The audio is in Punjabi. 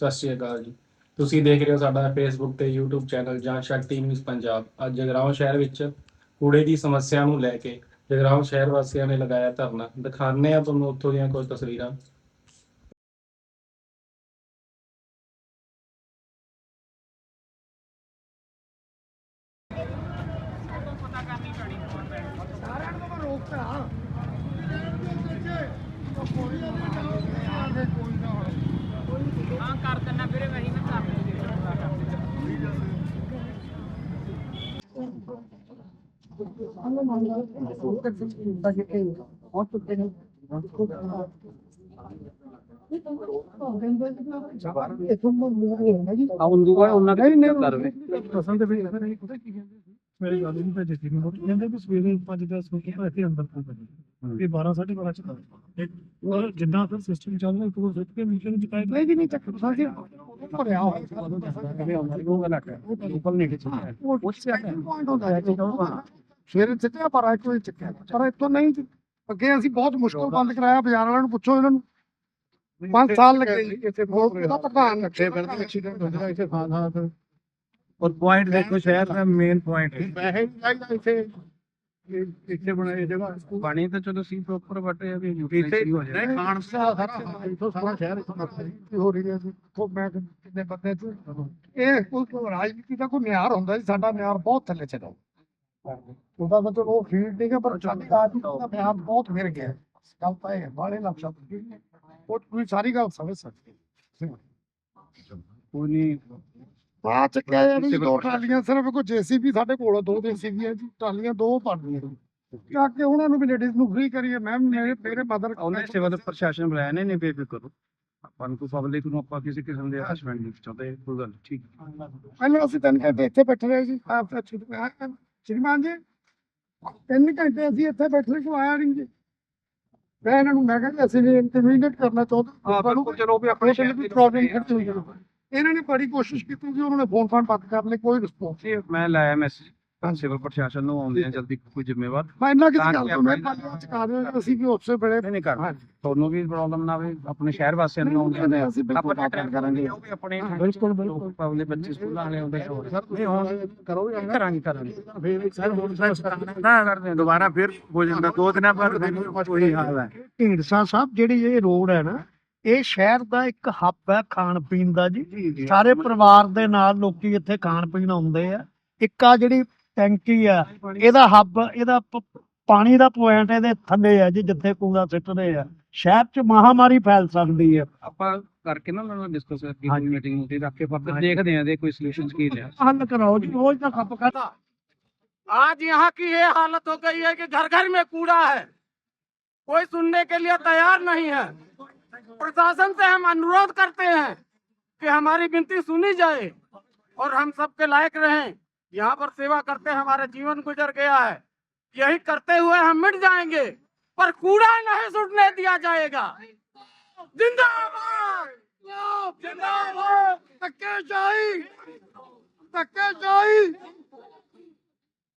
ਸਤਿ ਸ਼੍ਰੀ ਅਕਾਲ ਜੀ। ਤੁਸੀਂ ਦੇਖ ਰਹੇ ਹੋ ਸਾਡਾ ਫੇਸਬੁੱਕ ਤੇ YouTube ਚੈਨਲ ਜਾਂ ਸ਼ਕਤੀ ਨਿਊਜ਼ ਪੰਜਾਬ। ਅੱਜ ਜਗਰਾਉਂ ਸ਼ਹਿਰ ਵਿੱਚ ਕੂੜੇ ਦੀ ਸਮੱਸਿਆ ਨੂੰ ਲੈ ਕੇ ਜਗਰਾਉਂ ਸ਼ਹਿਰ ਵਾਸੀਆਂ ਨੇ ਲਗਾਇਆ ਧਰਨਾ। ਦਿਖਾਉਂਦੇ ਆ ਤੁਹਾਨੂੰ ਉੱਥੋਂ ਦੀਆਂ ਕੁਝ ਤਸਵੀਰਾਂ। ਸਾਰਿਆਂ ਨੂੰ ਮੈਂ ਰੋਕਤਾ ਕੋਈ ਨਾ ਹਾਂ ਕਰ ਦਿੰਨਾ ਵੀਰੇ ਵਹੀ ਮੈਂ ਕਰ ਮੇਰੀ ਗੱਲ ਨਹੀਂ ਭੇਜੀ ਸੀ ਕਹਿੰਦੇ ਵੀ ਸਵੇਰੇ 5 10 ਵਜੇ ਇੱਥੇ ਅੰਦਰ ਪਹੁੰਚ ਇਹ 12 12:30 ਚ ਕਰ ਜਿੱਦਾਂ ਫਿਰ ਸਿਸਟਮ ਚੱਲ ਰਿਹਾ ਉਹ ਸਿੱਟ ਕੇ ਮੀਟਿੰਗ ਚ ਕਾਇ ਨਹੀਂ ਨਹੀਂ ਚੱਕ ਸਾਡੀ ਭਰਿਆ ਹੋਇਆ ਉਹ ਗੱਲ ਹੈ ਉੱਪਰ ਨਹੀਂ ਖਿੱਚ ਉਹ ਪੁਆਇੰਟ ਹੁੰਦਾ ਹੈ ਸਵੇਰੇ ਸਿੱਟਿਆ ਪਰ ਅੱਜ ਕੋਈ ਚੱਕਿਆ ਪਰ ਇਤੋਂ ਨਹੀਂ ਸੀ। ਅੱਗੇ ਅਸੀਂ ਬਹੁਤ ਮੁਸ਼ਕਲ ਬੰਦ ਕਰਾਇਆ ਬਾਜ਼ਾਰ ਵਾਲਿਆਂ ਨੂੰ ਪੁੱਛੋ ਇਹਨਾਂ ਨੂੰ 5 ਸਾਲ ਲੱਗੇ ਇੱਥੇ ਬਹੁਤ ਦਾ ਪ੍ਰਧਾਨ ਨਕਸ਼ੇ ਫਿਰਦੇ ਐਕਸੀਡੈਂਟ ਹੋ ਜਿਹੜਾ ਇੱਥੇ ਥਾਂ ਥਾਂ ਤੇ और पॉइंट देखो शहर का मेन पॉइंट है ਵੈਸੇ ਨਹੀਂ ਚਾਹੀਦਾ ਇੱਥੇ ਇਹ- ਇੱਥੇ ਬਣਾਏ ਜਗ੍ਹਾ ਸਕੂਲ पानी तो चलो सी प्रॉपर बटे अभी ਇੱਥੇ यूटिलिटी हो जाए ਨਹੀਂ ਖਾਣ ਦਾ ਸਾਰਾ ਇੱਥੋਂ ਸਾਰਾ ਸ਼ਹਿਰ ਇੱਥੋਂ ਤੱਕ ਹੋ ਰਹੀ ਹੈ ਜੀ ਤੋਂ ਮੈਂ ਕਿੰਨੇ ਬੰਦੇ ਚ ਇਹ ਕੋਈ ਰਾਜਨੀਤੀ ਦਾ ਕੋਈ ਮਿਆਰ ਹੁੰਦਾ ਜੀ ਸਾਡਾ ਮਿਆਰ ਬਹੁਤ ਥੱਲੇ ਚਲੋ ਉਹਦਾ ਮਤਲਬ ਉਹ ਫੀਲਡ ਨਹੀਂ ਹੈ ਪਰ ਸਾਡੀ ਆਦਮੀ ਦਾ ਬਿਆਨ ਬਹੁਤ ਮਿਰ ਗਿਆ। ਗੱਲ ਤਾਂ ਇਹ ਬਾਲੇ ਲਫ਼ਜ਼ਾਂ ਤੋਂ ਉਹ ਤੁਸੀਂ ਸਾਰੀ ਗੱਲ ਸਮਝ ਸਕਦੇ ਕੋਈ ਨਹੀਂ ਆ ਨਹੀਂ ਦੋ ਟਰਾਲੀਆਂ ਸਿਰਫ ਕੋ ਜੀਸੀਬੀ ਸਾਡੇ ਕੋਲ ਦੋ ਜੀਸੀਬੀ ਹੈ ਜੀ ਟਰਾਲੀਆਂ ਦੋ ਪੜਦੀਆਂ ਜਾ ਕੇ ਉਹਨਾਂ ਨੂੰ ਵੀ ਲੇਡੀਜ਼ ਨੂੰ ਫ੍ਰੀ ਕਰੀਏ ਮੈਮ ਮੇਰੇ ਮੇਰੇ ਮਦਰ ਉਹਨੇ ਸਿਵਲ ਪ੍ਰਸ਼ਾਸਨ ਬੁਲਾਇਆ ਨੇ ਨਹੀਂ ਬੇਬੀ ਕਰੋ ਆਪਾਂ ਨੂੰ ਪਬਲਿਕ ਨੂੰ ਆਪਾਂ ਕਿਸੇ ਕਿਸਮ ਦੇ ਹਸਬੰਡ ਨਹੀਂ ਚਾਹੁੰਦੇ ਕੋਈ ਗੱਲ ਠੀਕ ਪਹਿਲਾਂ ਅਸੀਂ ਤਾਂ ਇੱਥੇ ਬੈਠੇ ਰਹੇ ਜੀ ਆਪ ਤਾਂ ਛੁੱਟ ਸ਼੍ਰੀਮਾਨ ਜੀ ਤਿੰਨ ਘੰਟੇ ਅਸੀਂ ਇੱਥੇ ਬੈਠੇ ਕੋ ਆਇਆ ਨਹੀਂ ਜੀ। ਮੈਂ ਇਹਨਾਂ ਨੂੰ ਮੈਂ ਕਹਿੰਦਾ ਅਸੀਂ ਵੀ ਇੰਟਰਮੀਡੀਏਟ ਕਰਨਾ ਚਾਹੁੰਦੇ ਹਾਂ। ਬਿਲਕੁਲ ਚਲੋ ਵੀ ਆਪਣੇ ਸ਼ਹਿਰ ਦੀ ਪ੍ਰੋਬਲਮ ਖੜੀ ਹੋਈ ਇਹਨਾਂ ਨੇ ਬੜੀ ਕੋਸ਼ਿਸ਼ ਕੀਤੀ ਜੀ ਉਹਨਾਂ ਨੇ ਫੋਨ ਫਾਨ ਬੰਦ ਕਰ ਲਏ ਕੋਈ ਰਿਸਪੌਂਸ ਜੀ ਮੈਂ ਲਾਇਆ ਮੈਸੇਜ ਸਿਵਲ ਪ੍ਰਸ਼ਾਸਨ ਨੂੰ ਆਉਂਦੇ ਆ ਜਲਦੀ ਕੋਈ ਜ਼ਿੰਮੇਵਾਰ। ਮੈਂ ਇਹਨਾਂ ਕਿਸੇ ਗੱਲ ਤੋਂ ਮੈਂ ਪਾਲਿਆ ਚਕਾ ਦਿਆਂ ਅਸੀਂ ਵੀ ਉਸੇ ਵੇਲੇ ਨਹੀਂ ਕਰ। ਤੁਹਾਨੂੰ ਵੀ ਪ੍ਰੋਬਲਮ ਨਾ ਆਵੇ ਆਪਣੇ ਸ਼ਹਿਰ ਵਾਸੀਆਂ ਨੂੰ ਆਉਂਦੇ ਨੇ ਅਸੀਂ ਬਿਲਕੁਲ ਟ੍ਰੈਕ ਕਰਾਂਗੇ। ਉਹ ਵੀ ਆਪਣੇ ਬਿਲਕੁਲ, ਬਿਲਕੁਲ। ਪਬਲਿਕ ਬੱਚੇ ਸਕੂਲਾਂ ਵਾਲੇ ਆਉਂਦੇ ਆ। ਨਹੀਂ ਹੁਣ ਕਰੋ ਵੀ ਕਰਾਂਗੇ ਕਰਾਂਗੇ। ਫੇਰ ਸਰ ਹੁਣ ਨਾ ਕਰਦੇ ਦੁਬਾਰਾ ਫਿਰ ਹੋ ਜਾਂਦਾ ਦੋ ਦਿਨਾਂ ਬਾਅਦ ਕੋਈ ਹਾਲ ਹੈ। ਢੀਂਡਸਾ ਸਾਹਿਬ ਜਿਹੜੀ ਇਹ ਰੋਡ ਹੈ ਨਾ ਇਹ ਸ਼ਹਿਰ ਦਾ ਇੱਕ ਹੱਬ ਹੈ ਖਾਣ ਪੀਣ ਦਾ ਜੀ। ਸਾਰੇ ਪਰਿਵਾਰ ਦੇ ਨਾਲ ਲੋਕੀ ਇੱਥੇ ਖਾਣ ਪੀਣ ਆਉਂਦੇ ਆ। ਇੱਕ ਆ ਜਿਹੜੀ ਟੈਂਕੀ ਆ ਇਹਦਾ ਹੱਬ ਇਹਦਾ ਪ- ਪਾਣੀ ਦਾ ਪੁਆਇੰਟ ਇਹਦੇ ਥੱਲੇ ਆ ਜੀ ਜਿੱਥੇ ਕੂੜਾ ਸਿੱਟਦੇ ਆ ਸ਼ਹਿਰ 'ਚ ਮਹਾਮਾਰੀ ਫੈਲ ਸਕਦੀ ਹੈ ਆਪਾਂ ਕਰਕੇ ਨਾ ਉਹਨਾਂ ਨਾਲ ਡਿਸਕਸ ਕਰਕੇ ਹਾਂਜੀ। ਮੀਟਿੰਗ ਮੂਟੀ ਰੱਖ ਕੇ ਫਿਰ ਦੇਖਦੇ ਆਂ ਦੇ ਕੋਈ ਸੋਲੂਸ਼ਨ ਕੀ ਲਿਆ ਹੱਲ ਕਰਾਓ ਜੀ ਰੋਜ਼ ਦਾ ਖੱਪ ਕਰਦਾ आज यहाँ की ये हालत हो गई है कि घर घर में कूड़ा है कोई सुनने के लिए तैयार नहीं है प्रशासन से हम अनुरोध करते हैं कि हमारी विनती सुनी जाए और हम सबके लायक रहें यहाँ पर सेवा करते हमारे जीवन गुजर गया है। यही करते हुए हम मिट जाएँगे, पर कूड़ा नहीं सुटने दिया जाएगा। जिंदाबाद! जिंदाबाद!